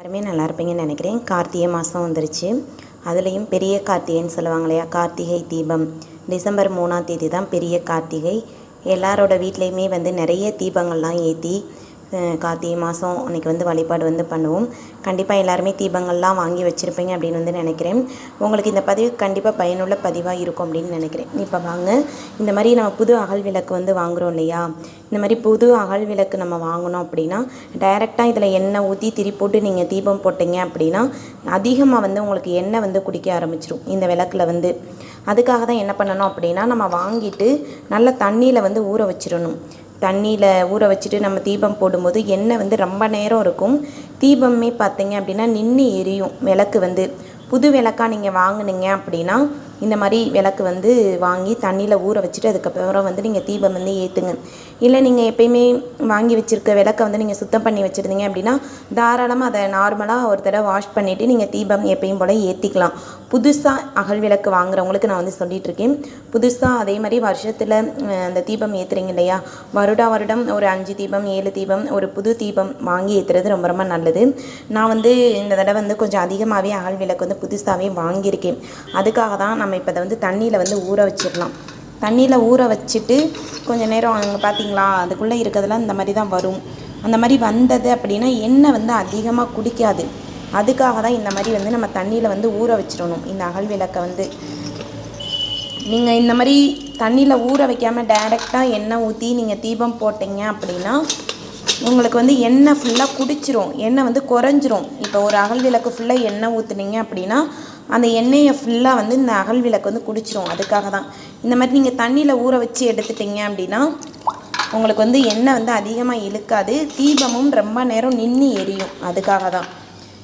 எல்லாருமே நல்லா இருப்பீங்கன்னு நினைக்கிறேன். கார்த்திகை மாதம் வந்துருச்சு. அதுலேயும் பெரிய கார்த்திகைன்னு சொல்லுவாங்க இல்லையா? கார்த்திகை தீபம். டிசம்பர் மூணாம் தேதி தான் பெரிய கார்த்திகை. எல்லாரோட வீட்லேயுமே வந்து நிறைய தீபங்கள்லாம் ஏற்றி கார்த்திகை மாதம் அன்றைக்கி வந்து வழிபாடு வந்து பண்ணுவோம். கண்டிப்பாக எல்லாருமே தீபங்கள்லாம் வாங்கி வச்சுருப்பீங்க அப்படின்னு வந்து நினைக்கிறேன். உங்களுக்கு இந்த பதிவு கண்டிப்பாக பயனுள்ள பதிவாக இருக்கும் அப்படின்னு நினைக்கிறேன். இப்போ வாங்க. இந்த மாதிரி நம்ம புது அகல் விளக்கு வந்து வாங்குகிறோம் இல்லையா? இந்த மாதிரி புது அகல் விளக்கு நம்ம வாங்கினோம் அப்படின்னா டைரெக்டாக இதில் எண்ணெய் ஊற்றி திரி போட்டு நீங்கள் தீபம் போட்டிங்க அப்படின்னா அதிகமாக வந்து உங்களுக்கு எண்ணெய் வந்து குடிக்க ஆரம்பிச்சிடும் இந்த விளக்கில் வந்து. அதுக்காக தான் என்ன பண்ணணும் அப்படின்னா நம்ம வாங்கிட்டு நல்ல தண்ணியில் வந்து ஊற வச்சிடணும் தண்ணியில் ஊற வச்சுட்டு நம்ம தீபம் போடும்போது எண்ணெய் வந்து ரொம்ப நேரம் இருக்கும். தீபமே பார்த்தீங்க அப்படின்னா நின்று எரியும். விளக்கு வந்து புது விளக்காக நீங்கள் வாங்கினீங்க அப்படின்னா இந்த மாதிரி விளக்கு வந்து வாங்கி தண்ணியில் ஊற வச்சுட்டு அதுக்கப்புறம் வந்து நீங்கள் தீபம் வந்து ஏற்றுங்க இல்லை நீங்கள் எப்பயுமே வாங்கி வச்சுருக்க விளக்கை வந்து நீங்கள் சுத்தம் பண்ணி வச்சுருந்தீங்க அப்படின்னா தாராளமாக அதை நார்மலாக ஒரு தடவை வாஷ் பண்ணிவிட்டு நீங்கள் தீபம் எப்பயும் போல் ஏற்றிக்கலாம் புதுசாக அகல் விளக்கு வாங்குறவங்களுக்கு நான் வந்து சொல்லிகிட்ருக்கேன் புதுசாக அதே மாதிரி வருஷத்தில் அந்த தீபம் ஏற்றுறீங்க இல்லையா? வருடா வருடம் ஒரு அஞ்சு தீபம் ஏழு தீபம் ஒரு புது தீபம் வாங்கி ஏற்றுறது ரொம்ப ரொம்ப நல்லது. நான் வந்து இந்த தடவை வந்து கொஞ்சம் அதிகமாகவே அகல் விளக்கு வந்து புதுசாகவே வாங்கியிருக்கேன். அதுக்காக தான் நம்ம இப்போ அதை வந்து தண்ணியில் வந்து ஊற வச்சிடலாம். தண்ணியில் ஊற வச்சுட்டு கொஞ்சம் நேரம் அங்கே பார்த்தீங்களா அதுக்குள்ளே இருக்கிறதுலாம் இந்த மாதிரி தான் வரும். அந்த மாதிரி வந்தது அப்படின்னா எண்ணெய் வந்து அதிகமாக குடிக்காது. அதுக்காக தான் இந்த மாதிரி வந்து நம்ம தண்ணியில் வந்து ஊற வச்சிடணும். இந்த அகல் விளக்கை வந்து. நீங்கள் இந்த மாதிரி தண்ணியில் ஊற வைக்காமல் டைரெக்டாக எண்ணெய் ஊற்றி நீங்கள் தீபம் போட்டிங்க அப்படின்னா உங்களுக்கு வந்து எண்ணெய் ஃபுல்லாக குடிச்சிரும். எண்ணெய் வந்து குறைஞ்சிரும். இப்போ ஒரு அகல் விளக்கு ஃபுல்லாக எண்ணெய் ஊற்றுனீங்க அப்படின்னா அந்த எண்ணெயை ஃபுல்லாக வந்து இந்த அகல் விளக்கு வந்து குடிச்சிரும். அதுக்காக தான். இந்த மாதிரி நீங்கள் தண்ணியில் ஊற வச்சு எடுத்துட்டிங்க அப்படின்னா உங்களுக்கு வந்து எண்ணெய் வந்து அதிகமாக இழுக்காது. தீபமும் ரொம்ப நேரம் நின்று எரியும். அதுக்காக தான்.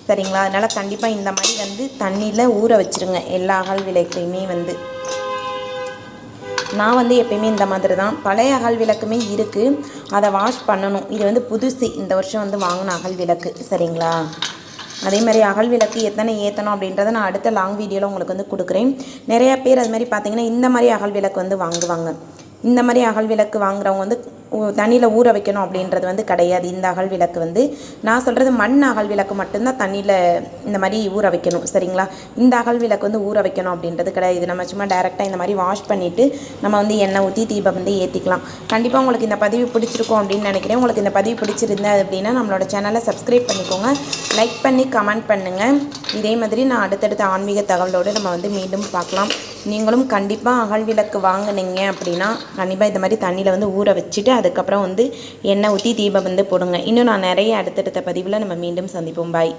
சரிங்களா? அதனால் கண்டிப்பாக இந்த மாதிரி வந்து தண்ணியில் ஊற வச்சுருங்க. எல்லா அகல் விளக்கையுமே வந்து. நான் வந்து எப்பயுமே இந்த மாதிரி தான். பழைய அகல் விளக்குமே இருக்குது அதை வாஷ் பண்ணணும். இது வந்து புதுசு. இந்த வருஷம் வந்து வாங்கின அகல் விளக்கு. சரிங்களா? அதே மாதிரி அகல் விளக்கு எத்தனை ஏற்றணும் அப்படின்றத நான் அடுத்த லாங் வீடியோவில் உங்களுக்கு வந்து கொடுக்குறேன். நிறையா பேர் அது மாதிரி பார்த்தீங்கன்னா இந்த மாதிரி அகல் விளக்கு வந்து வாங்குவாங்க. இந்த மாதிரி அகல் விளக்கு வாங்குறவங்க வந்து தண்ணியில் ஊற வைக்கணும் அப்படின்றது வந்து கிடையாது. இந்த அகல் விளக்கு வந்து நான் சொல்கிறது மண் அகல் விளக்கு மட்டும்தான் தண்ணியில் இந்த மாதிரி ஊற வைக்கணும் சரிங்களா? இந்த அகல் விளக்கு வந்து ஊற வைக்கணும் அப்படின்றது கிடையாது. இது நம்ம சும்மா டேரெக்டாக இந்த மாதிரி வாஷ் பண்ணிவிட்டு நம்ம வந்து எண்ணெய் ஊற்றி தீபம் வந்து ஏற்றிக்கலாம் கண்டிப்பாக உங்களுக்கு இந்த பதிவு பிடிச்சிருக்கும் அப்படின்னு நினைக்கிறேன். உங்களுக்கு இந்த பதிவு பிடிச்சிருந்தா அப்படின்னா நம்மளோட சேனலை சப்ஸ்கிரைப் பண்ணிக்கோங்க. லைக் பண்ணி கமெண்ட் பண்ணுங்கள் இதே மாதிரி நான் அடுத்தடுத்த ஆன்மீக தகவலோடு நம்ம வந்து மீண்டும் பார்க்கலாம். நீங்களும் கண்டிப்பாக அகல் விளக்கு வாங்கினீங்க அப்படின்னா கண்டிப்பாக இந்த மாதிரி தண்ணியில் வந்து ஊற வச்சுட்டு அதுக்கப்புறம் வந்து எண்ணெய் ஊற்றி தீபம் வந்து போடுங்க. இன்னும் நான் நிறைய அடுத்தடுத்த பதிவில் நம்ம மீண்டும் சந்திப்போம். பாய்